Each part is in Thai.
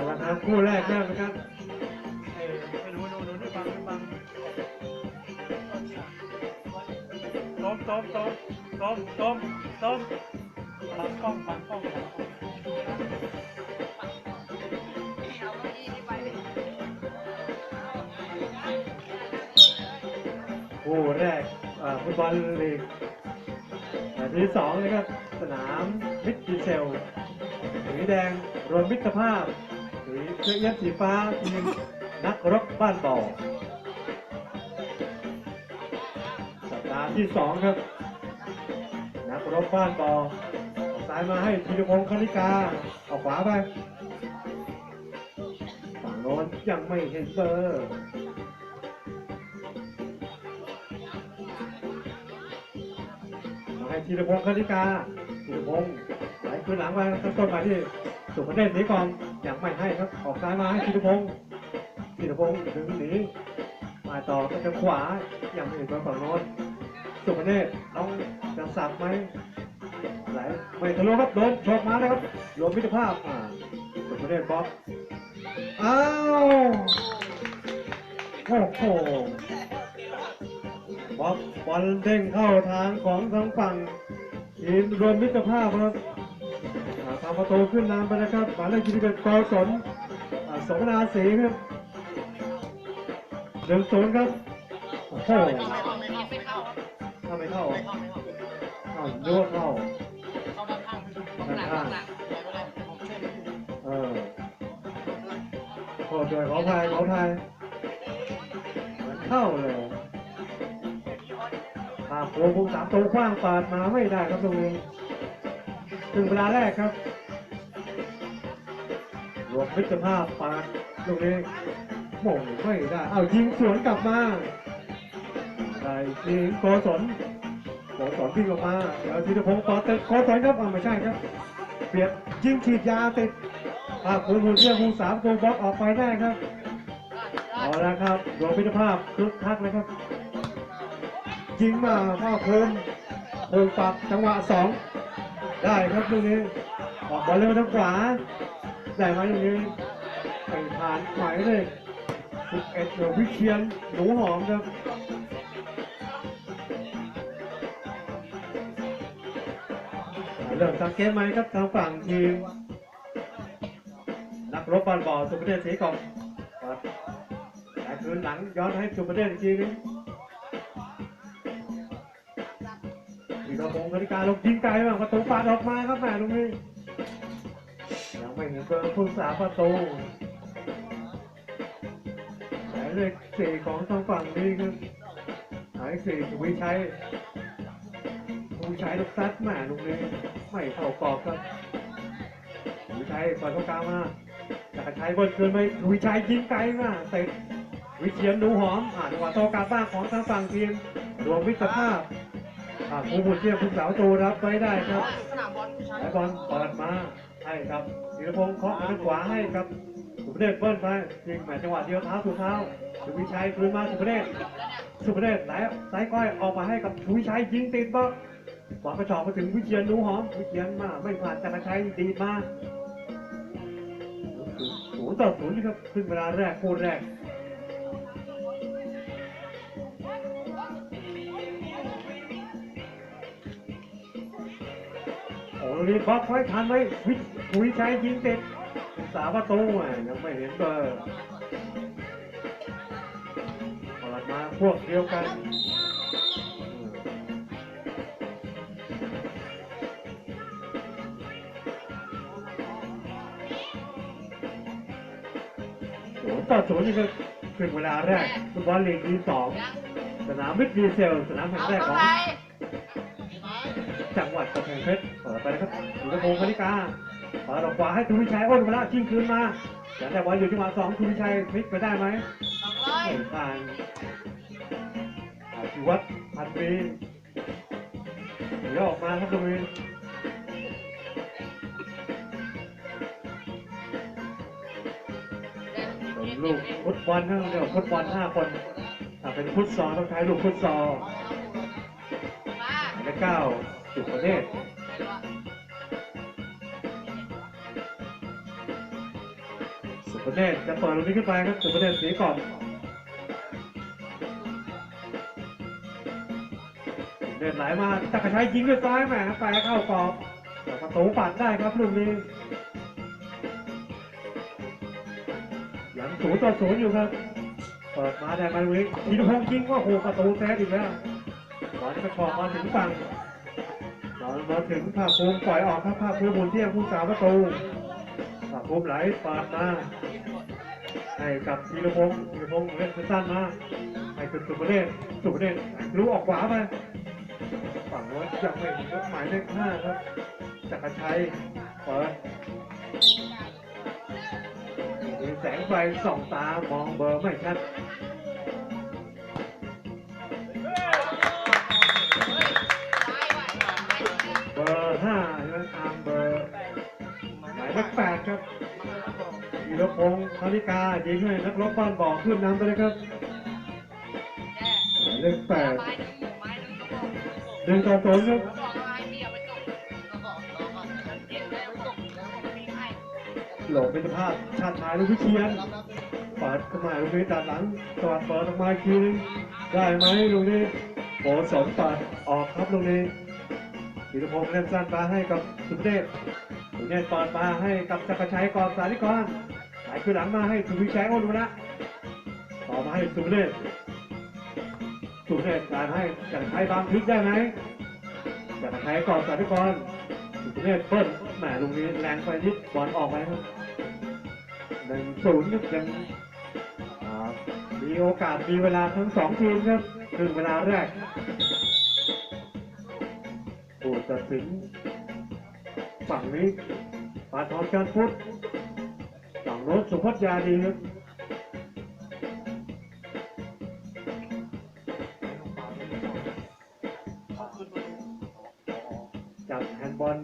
เอาละครับคู่แรกเริ่มครับเอ้ยไม่รู้รู้รู้นฟังฟังต้มต้มต้มต้มต้มต้มฟังกล้องฟังกล้องฟังกล้องคู่แรกฟุตบอลลีกแมตช์ที่สองนะครับสนามมิดดีเซลสีแดงรวมมิตรภาพ สีเสื้อเอี้ยมสีฟ้าทีมนักรบบ้านบ่อสัปดาห์ที่สองครับ นักรบบ้านบ่อเอาซ้ายมาให้ธีรพงศ์คณิกาเอาขวาไปฝั่งโน้นยังไม่เห็นเบอร์มาให้ธีรพงศ์คณิกาธีรพงศ์ไหลคืนหลังมาตั้งต้นมาที่สุพเนศหนีก่อน ยังไม่ให้ครับออกซ้ายมาให้ธีรพงศ์ธีรพงศ์ดึงหนีมาต่อก็จะขวายังไม่เห็นตัวฝั่งโน้นสุพเนศต้องจะสับไหมไหลไม่ทะลุครับโดนชกมานะครับรวมมิตรภาพอ่าสุพเนศบล็อกอ้าวโอ้โหบอลบอลเด้งเข้าทางของทางฝั่งทีมรวมมิตรภาพครับ อ่าทำประตูขึ้นนำไปนะครับหมายเลขที่เป็นกอสนอ่าสมนาสีครับหนึ่งศูนย์ครับโอ้โหถ้าไม่เข้าเข้าโยกเข้าด้านข้างเออโทษด้วยขออภัยขออภัยมันเข้าเลยภาโค้งสามตัวขว้างปาดมาไม่ได้ครับตรงนี้ถึงเวลาแรกครับ รวมมิตรภาพปาดตรงนี้โมงไม่ได้เอายิงสวนกลับมาได้ยิงโกศลโกศลวิ่งออกมาเดี๋ยวธีรพงศ์ต่อติดโกศลครับอ่าไม่ใช่ครับเปลี่ยนยิงฉีดยาติดภาพค้งภูมิเที่ยงภูสามตัวบล็อกออกไปได้ครับเอาละครับรวมมิตรภาพคึกคักเลยครับยิงมาพ่อโคมโคมปรับจังหวะสองได้ครับตรงนี้ออกบอลเร็วทางขวา ได้ไหมตรงนี้ไปผ่านหมายเลขสิบเอ็ดเดี๋ยววิเชียนหนูหอมครับเริ่มสังเกตไหมครับทางฝั่งทีมนักรบบอลบอลสุประเดชสีกอมครับแต่คืนหลังย้อนให้สุประเดชอีกทีนึงมีกระพงกติกาลงยิงไกลบ้างประตูปาดออกมาครับแม่ตรงนี้ เห็นเบอร์ผู้สาประตูหมายเลขสี่ของทางฝั่งนี้ครับหมายเลขสี่สุวิชัยสุวิชัยลูกซัดแม่ตรงนี้ไม่เข้ากรอบครับสุวิชัยปล่อยเข้ากลางมาจักรชัยบนเกินไปสุวิชัยยิงไกลมากเตะวิเชียนดูหอมอ่านจังหวะโตกลับบ้านของทางฝั่งทีมรวมมิตรภาพอ่าผู้บุญเทียมผู้สาวตูรับไว้ได้ครับสนามบอลผู้ชายและบอลเปิดมา ให้ครับธีรพงศ์เคาะทางขวาให้ครับสุภเดชเบิ้ลไปยิงแหมจังหวะเดียวเท้าถูกเท้าสุวิชัยคืนมาสุภเดชสุภเดชไหลสายก้อยออกมาให้กับสุวิชัยยิงติดบล็อกบอลกระชอกมาถึงวิเชียนนูหอมวิเชียนมาไม่ผ่านจักรชัยดีมาศูนย์ต่อศูนย์ครับขึ้นเวลาแรกคู่แรกโอ้โหนี่บล็อกไว้ทันไว้ วิวิชัยยิงติดสาประตูอะยังไม่เห็นเบอร์เปิดมาพวกเดียวกันศูนย์ต่อศูนย์นี่ก็คือเวลาแรกฟุตบอลลีกที่สองสนามมิดดีเซล สนามแห่งแรกของจังหวัดกำแพงเพชรเปิดไปนะครับสุรพงศ์คณิกา เปิดออกขวาให้ทุวิชัยอ้นมาแล้วชิงคืนมาแต่แต่บอลอยู่ที่มาสองทุวิชัยพลิกไปได้ไหมไม่ผ่านอาชีวัตรพันปีเดี๋ยวออกมาครับตรงนี้เป็นลูกฟุตบอลนะเดี๋ยวฟุตบอลห้าคนถ้าเป็นฟุตซอลต้องใช้ลูกฟุตซอลหมายเลขเก้าจุดประเทศ ประเทศจะเปิดตรงนี้ขึ้นไปครับสุประเทศสีกรอบเดินไหลมาจักรชัยยิงด้วยซ้ายแหมแปเข้ากรอบประตูปัดได้ครับลูกนี้ยังศูนย์ต่อศูนย์อยู่ครับ เปิดมาได้มาลูกนี้ธีรพงยิงว่าโหประตูแซดอีกแล้วบอลกระชอกมาถึงฝั่งบอลมาถึงภาคภูมิปล่อยออกครับภาคภูมิบุญเที่ยงผู้สาวประตูปากภูมิไหลปาดมา ให้กับธีรพงศ์ธีรพงศ์เล่นสั้นมาให้เป็นสุประเดชสุประเดชรู้ออกขวาไปฝั่งโน้นยังไม่เห็นรับหมายเลขห้าครับจักรชัยเปิดมีแสงไฟส่องตามองเบอร์ไม่ชัด ธีรพงศ์ธนิกายิงให้นักรบบ้านบ่อขึ้นนำไปเลยครับหมายเลขแปดหนึ่งต่อศูนย์ครับโหลเป็นสภาพชาติชายลูกพิเชียนเปิดเข้ามาลูกนี้ตัดหลังตอดเปิดออกมาอีกทีนึงได้ไหมลูกนี้โบสนปัดออกครับลูกนี้ธีรพงศ์เล่นสั้นมาให้กับสุเทพสุเทพเปิดมาให้กับจักรชัยก่อนสาธิกร สายคือหลังมาให้สุวิชัยอ้นวนะต่อมาให้สุเทพสุเทพการให้จักรชัยบางพลิกได้ไหมจักรชัยก่อนสาธิกรสุเทพเปิ้ลแหมลูกนี้แรงไปนิดบอลออกไปครับหนึ่งศูนย์ยังมีโอกาสมีเวลาทั้งสองทีมครับครึ่งเวลาแรกผู้ตัดสินฝั่งนี้ปาทอนการพุทธ ฝั่งโน้นสุพัฒยาดีครับจับแฮนด์บอล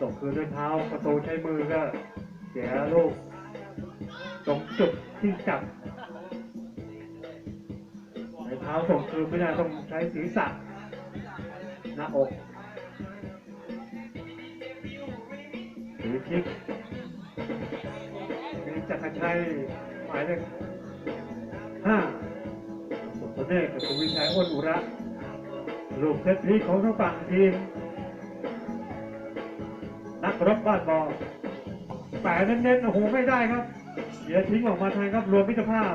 ส่งคืนด้วยเท้าประตูใช้มือก็เสียลูกตรงจุดที่จับในเท้าส่งคืนไม่ได้ต้องใช้ศีรษะ หน้าอกหรือคิกมีจักรชัยหมายเลขห้าสุพเนศกับสุวิชัยอ้นอุระลูกเซตพีของทั้งฝั่งทีม นักรบบ้านบอลแปะเน้นๆโอ้โหไม่ได้ครับเสียทิ้งออกมาแทนครับรวมมิตรภาพ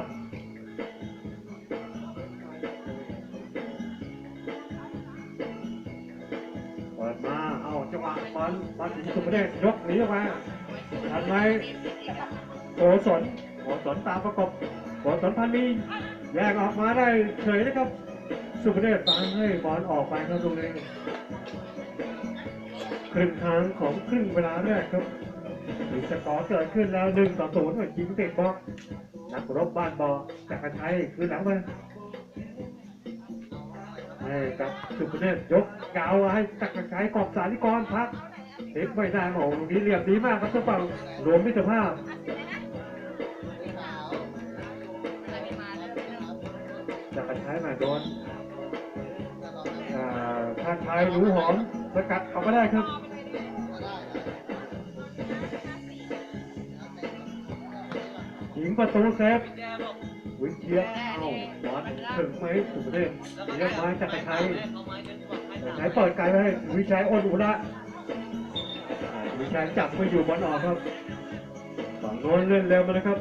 จังหวะบอลมาถึงสุประเดชยกหนีออกมาทันไหมโกศลโกศลตามประกบโกศลพันมีแยกออกมาได้เฉยนะครับ สุประเดชตามให้บอลออกไปครับตรงนี้ครึ่งทางของครึ่งเวลาแรกครับมีสกอร์เกิดขึ้นแล้วหนึ่งต่อศูนย์ยิงเตะบล็อกนักรบบ้านบอจักรชัยคืนหลังมาให้กับสุพเนศยกยาวให้จักรชัยกอบสาลิกรพัก เด็กไม่ได้โอ้โหตรงนี้เหลี่ยมดีมากครับเจ้าฝั่งรวมมิตรภาพจักรชัยมาโดนอ่าท่าทายหนูหอมสกัดเอาไม่ได้ครับยิงประตูเซฟวิเชียร์เอาบอลถึงไหมสุดเลยเรียกมาจากรชัยจักรชัยเปิดไกลไปให้วิชัยอ้นอุระ อ่าวิชัยจับม่อยู่บอลออกครับฝั่งโน้นเล่นเร็วมาเลยครับ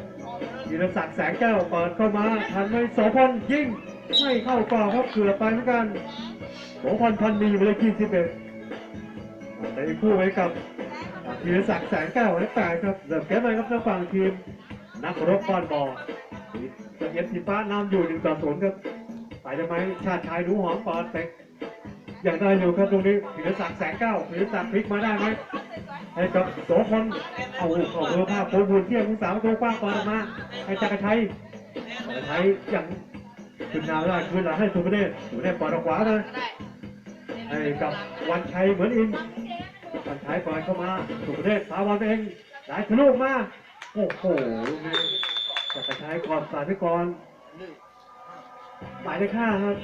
ยีรศักดิ์แสงแก้วเปิดเข้ามาทันไหมโสพลยิงไม่เข้ากรอบครับเกือบไปเหมือนกันโสพลพันมีไปเลยที่สิบเอ็ดแต่คู่ไว้กับยีรศักดิ์แสงแก้วไว้แปดครับเดิมเกมเลยครับทางฝั่งทีม นักรบบอลบอลเย็นสีฟ้านำอยู่หนึ่งต่อศูนย์ครับไปทำไมชาติชายดูหอมปอดเต็กอย่างได้อยู่ครับตรงนี้พิรศักดิ์แสงเก้าพิรศักดิ์พลิกมาได้ไหม ให้กับโสพลเอาเอาเบอร์ภาพโพบุญเที่ยงคุณสาวประตูกว้างปออกมาให้จักรชัยจักรชัยยังขึ้นนาไม่ได้ขึ้นหลังให้สุภเดชสุภเดชปอดออกขวาเลยให้กับวันชัยเหมือนอินวันชัยปล่อยเข้ามาสุภเดชพาบอลไปเองได้ทะลุมาโอ้โหจักรชัยก่อนสาธิกรหมายเลขห้าครับ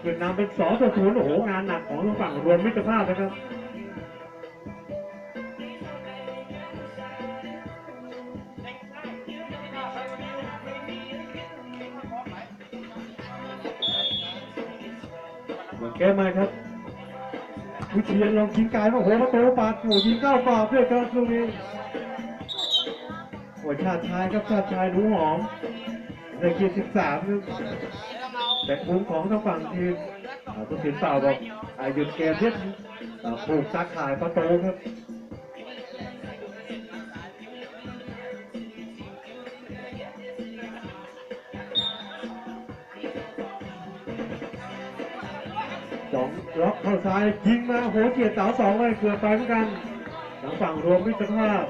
เกิดนำเป็นสองต่อศูนย์โอ้โหงานหนักของทางฝั่งรวมมิตรภาพนะครับ ก้มาครับวิเชียนลองยิงไกลมาโอ้โหประตูปาดโหยิงเข้ากรอบด้วยครับตรงนี้โอ้ยชาติชายครับชาติชายรู้หอมในเกียร์สิบสามครับแต่มุมของทางฝั่งทีมอ่าผู้สินเปล่าบอกหยุดเกมเพื่อปลูกตาข่ายประตูครับ ล็อกเข้าซ้ายยิงมาโหเกียร์เสาวสองเลยเกือบไปเหมือนกันทางฝั่งรวมมิตรภาพ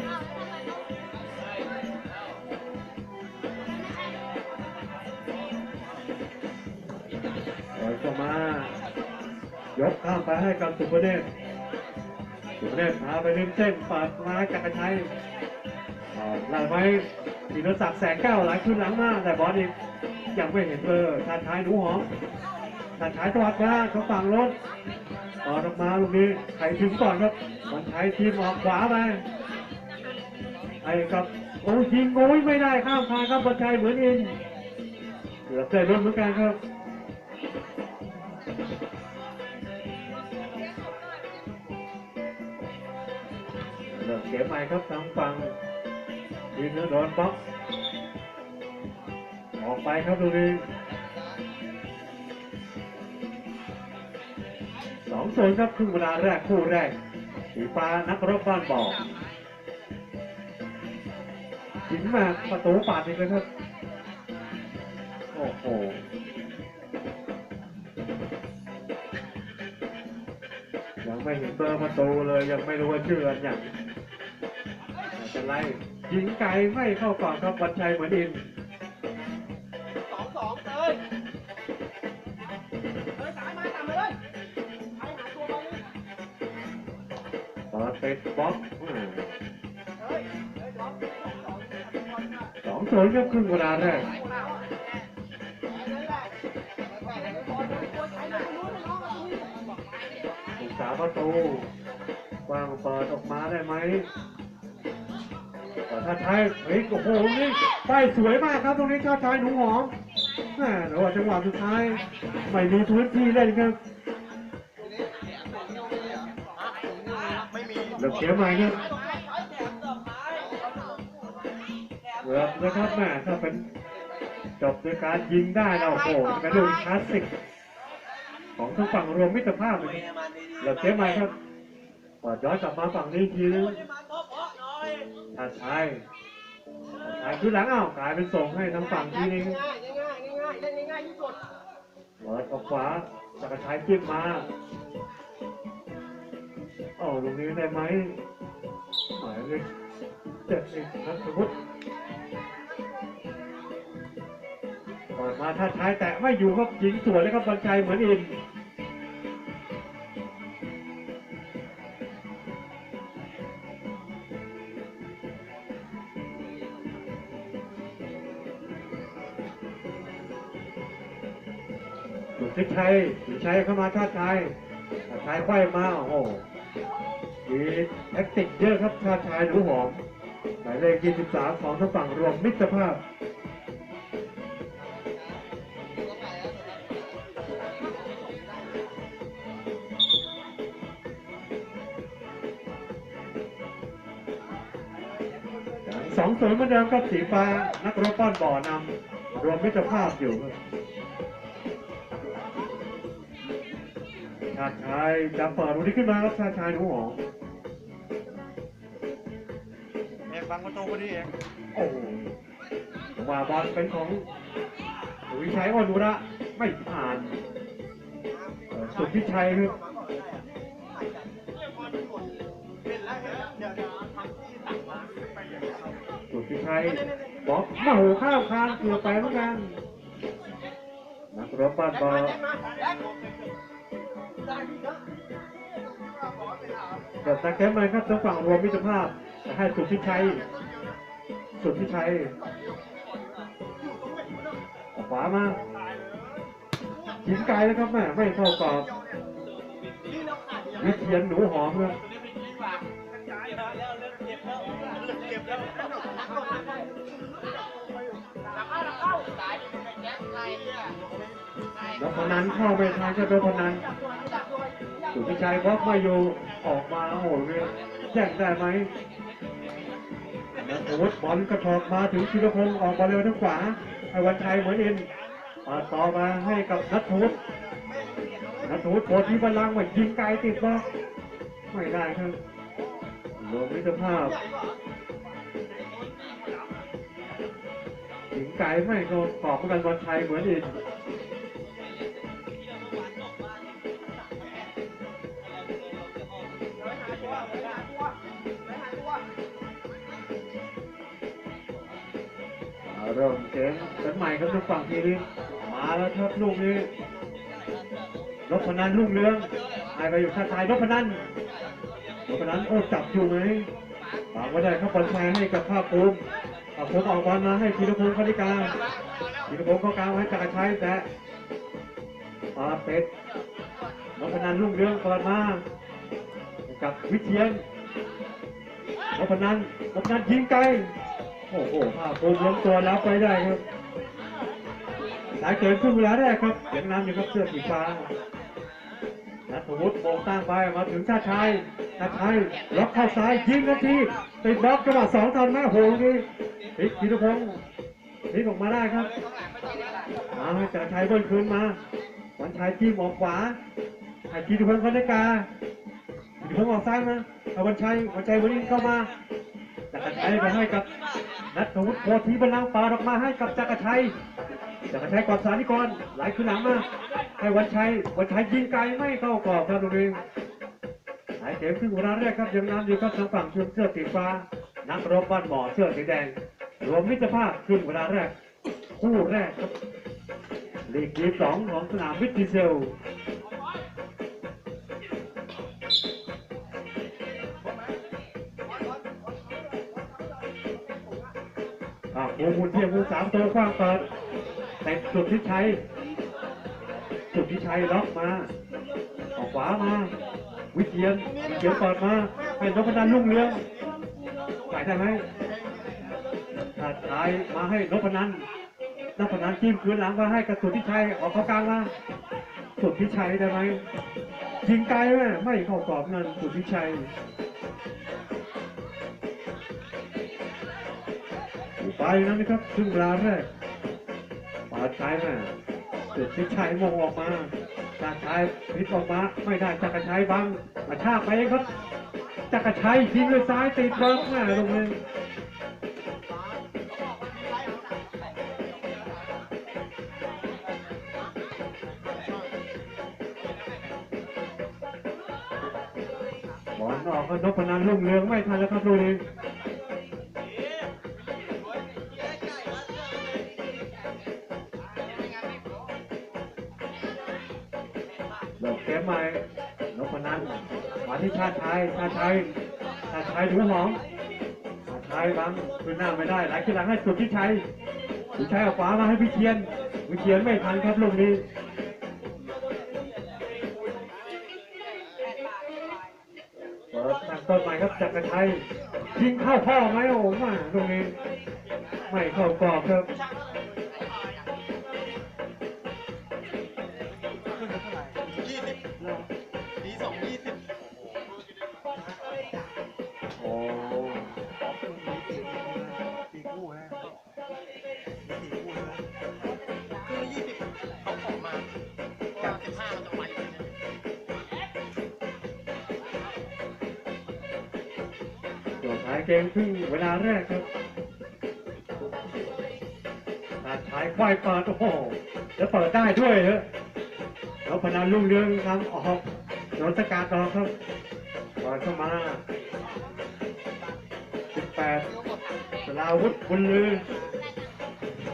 ปล่อยเข้ามายกข้ามไปให้กับสุภเดชสุภเดชพาไปริมเส้นปาดมาจักรชัยหลังไว้ธีรศักดิ์แสงแก้วหลายขึ้นหลังมากแต่บอลอีกยังไม่เห็นเบอร์ชาติชายหนูหอม ตัดฉายตวัดมาเขาฝั่งรถต่อออกมาลูกนี้ใครถึงก่อนครับมันใช้ทีมออกขวาไปไอ้กับโอ้ยยิงโอ้ยไม่ได้ข้ามคานครับบอลชัยเหมือนอินเกือบได้ลุ้นเหมือนกันครับเริ่มเกมใหม่ครับทางฝั่งทีมเนื้อโดนบล็อกออกไปครับลูก สองโซนครับครึ่งเวลาแรกคู่แรก สีฟ้านักรบบ้านบ่อถึงมาประตูปาดอีกเลยครับ โอ้โหยังไม่เห็นเบอร์ประตูเลยยังไม่รู้ว่าชื่ออะไรอย่างไม่เป็นไรยิงไกลไม่เข้ากรอบครับวันชัยเหมือนอิน ปิดเป็นบล็อกอืมเฮ้ยเฮ้ยสองสองสองสองโซนครับครึ่งเวลาแรกสายมาเลยแหละบอลเลยตัวใครไม่รู้ไม่น้องอะนี่ศึกษาประตูวางเปิดออกมาได้ไหมแต่ถ้าใช้เฮ้ยโอ้โหนี่ป้ายสวยมากครับตรงนี้ชาติชายหนูหอมแม่แต่ว่าจังหวะสุดท้ายไม่มีพื้นที่เล่นครับ ไม่มีเลือกเสียใหม่ครับเกือบนะครับแม่ถ้าเป็นจบด้วยการยิงได้แล้วโอ้โหกระโดดคลาสสิกของทางฝั่งรวมมิตรภาพเลยครับเลือกเสียใหม่ครับเปิดย้อนกลับมาฝั่งนี้อีกทีนึงมาโต๊ะเพาะหน่อยถ้าใช่ถ้าใช่คือหลังเอ้ากลายเป็นส่งให้ทางฝั่งทีนึงง่ายง่ายง่ายง่ายเล่นง่ายที่สุดเปิดออกขวาจักรชัยจิ้มมา โอ้ตรงนี้ได้ไหมหมายเลขเจ็ดอีกนัทวุฒิเปิดมาถ้าชายแตะไม่อยู่ครับยิงสวนเลยครับบอลชัยเหมือนอินสุดที่ชัยสุดชัยเข้ามาชาติชัยชาชัยไขว้มาโอ้โห มีแท็กติกเยอะครับชาชัยหนูหอมหมายเลข23 ของทางฝั่งรวมมิตรภาพสองศูนย์เหมือนเดิมครับสีฟ้า นักรบป้อนบ่อนำรวมมิตรภาพอยู่ชาชายจะเปิดวันนี้ขึ้นมาครับชาชายหนูหอม ประตูพอดีเองโอ้โหจังหวะบอลเป็นของวิชัยอ่อนนุระไม่ผ่านสุดพิชัยครับเห็นแล้วเห็นแล้วเดี๋ยวเดี๋ยวทำที่สั่งมาไปอสุดพิชัยบอกมาหูข้าวคานเกือบไปเหมือนกันนักรบป้อนบอลแจ็คมาแจ็คได้พี่เนากิดตาแก้มเลยครับทางฝั่งรวมมิตรภาพ ให้สุดพิชัยสุดพิชัยขวามายิงไกลแล้วครับแม่ไม่เข้ากรอบเราขาดอย่างวิเทียนหนูหอมครับแล้วพนันเข้าไปทางจะโดนพนันสุพิชัยบล็อกไม่อยู่ออกมาโอ้โหเนี่ยแย่งได้ไหม อาวุธบอลกระชอกมาถึงธีรพงศ์ออกมาเร็วทางขวาไอ้วันชัยเหมือนอินปาต่อมาให้กับนัทวุฒินัทวุฒิโผล่ที่บอลลังก์มายิงไกลติดบล็อกไม่ได้ครับรวมมิตรภาพยิงไกลไม่ก็ขอบกันวันชัยเหมือนอิน เอาเริ่มเกมกันใหม่ครับทางฝั่งทีนี้มาแล้วครับลูกนี้นพนันลูกเรืองหายไปอยู่ชาติไทยนพนันนพนันโอ้จับอยู่ไหมวางไว้ได้ครับบอลแชร์ให้กับภาคภูมิภาคภูมิออกบอลมาให้ธีรพงศ์คณิกาธีรพงศ์เข้ากลางให้จักรชัยแต่ปาเป็ดนพนันลูกเรืองเปิดมากับวิเชียนนพนันนพนันยิงไกล โอ้โหภาพภูมิล้มตัวแล้วไปได้ครับ สายเกินครึ่งเวลาแรกครับยังน้ำอยู่ครับเสื้อสีฟ้านัทวุฒิโบงตั้งไปมาถึงชาชัยชาชัยล็อกเข้าซ้ายยิงนาทีติดบล็อกจังหวะสองทันแม่โหงนี่พลิกธีรพงศ์พลิกออกมาได้ครับมาให้ชาชัยเบิ้ลคืนมาวันชัยจิ้มออกขวาให้ธีรพงศ์คณิกาธีรพงศ์ออกซ้ายมาเอาวันชัยวันชัยวันนี้เข้ามา จักรชัยไปให้กับนัทวุฒิโพธิบรรลังปาออกมาให้กับจักรชัยจักรชัยกอบสานิกรไหลขึ้นหลังมาให้วันชัยวันชัยยิงไกลไม่เข้ากรอบครับตรงนี้หายเกมครึ่งเวลาแรกครับยังน้ำอยู่ครับทางฝั่งชุดเสื้อสีฟ้า นักรบบ้านหมอเสื้อสีแดง รวมมิตรภาพครึ่งเวลาแรก คู่แรกครับลีกที่สองของสนามวิทย์เซล อ่าโอ้โหเทียบมูสามตัวกว้างเปิดแต่สุดที่ชัยสุดที่ชัยล็อกมาออกขวามา วิเทียนวิเทียนเปิดมาให้นพนันลุ่งเรืองใส่ได้ไหมถ้าชายมาให้นพนันนพนันจิ้มคืนหลังมาให้กับสุดที่ชัยออกเข้ากลางมาสุดที่ชัยได้ไหมยิงไกลไหมไม่เข้ากรอบนั่นสุดที่ชัย ไปนั้นนะครับครึ่งเวลาแรกปาดซ้ายมาสุดที่ชัยมองออกมาจากชายพลิกออกมาไม่ได้จักรชัยบังมาชากไปครับจักรชัยยิงด้วยซ้ายติดบล็อกแม่ลงเลยบอลออกก็นพนันลุ่งเรืองไม่ทันแล้วครับลูก นี้เลิกเกมใหม่นพนันมาที่ชาติชัยชาติชัยชาติชัยดูหอมชาติชัยบังขึ้นหน้าไม่ได้ไหลขึ้นหลังให้สุดที่ชัยสุดชัยเอาขวามาให้วิเชียนวิเชียนไม่ทันครับลูกนี้เปิดทางต้นใหม่ครับจักรชัยยิงเข้าพ่อไหมโอ้มาตรงนี้ ไม่เข้ากรอบครับ เกมครึ่งเวลาแรกครับชาชายควายเปิดโอ้โหจะเปิดได้ด้วยเหรอแล้วพนันลุ่งเรืองทำออกโดนสกัดออกครับเปิดเข้ามา 18สลาวุธบุญลือ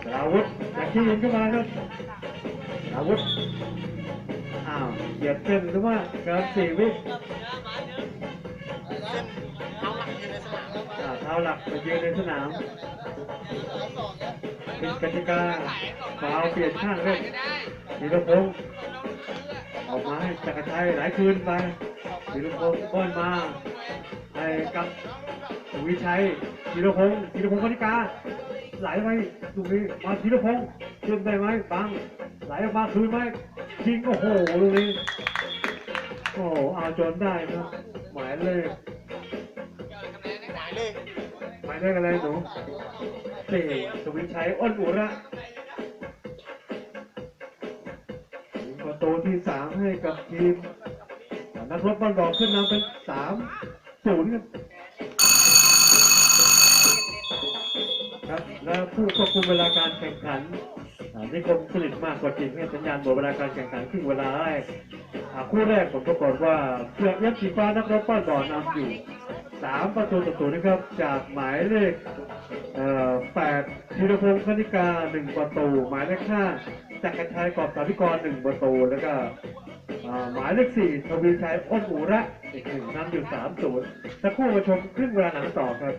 สลาวุธจากที่ยิงเข้ามาครับสลาวุธอ้าวเหยียดเส้นหรือว่าเกินสี่วิ ท้าหลักอยู่ในสนามาเยืนในสนามเป็นกติกาฟาวเปลี่ยนข้างเล่นธีรพงออกมาให้จักรชัยหลายคืนไปธีรพงศ์บอลมาให้กับทวีชัยธีรพงศ์ธีรพงศ์คณิกาไหลไปตรงนี้มาธีรพงศ์ขึ้นได้ไหมบังไหลออกมาคืนไหมยิงโอ้โหตรงนี้โอ้เอาจนได้ครับหมายเลขหมายเลข หมายเลขอะไรหนูสี่ทวิชัยอ้นอุระประตูที่สามให้กับทีมนักรบบอลบอกขึ้นนำเป็นสามศูนย์ครับและผู้ควบคุมเวลาการแข่งขันอ่านิคมสนิทมากกว่าจริงให้สัญญาณหมดเวลาการแข่งขันครึ่งเวลาแรกอ่าคู่แรกผมปรากฏว่าเพื่อยัดสีฟ้านักรบบ้านบ่อนำอยู่ สามประตูต่อศูนย์นะครับ จากหมายเลขเอ่อแปดธีรพงศ์คณิกาหนึ่งประตู หมายเลขห้าจักรชัยกอบสาธิกรหนึ่งประตู แล้วก็หมายเลขสี่ทวีชัยอ้นอุระอีกหนึ่งนำอยู่สามศูนย์สักครู่มาชมครึ่งเวลาหนังต่อครับ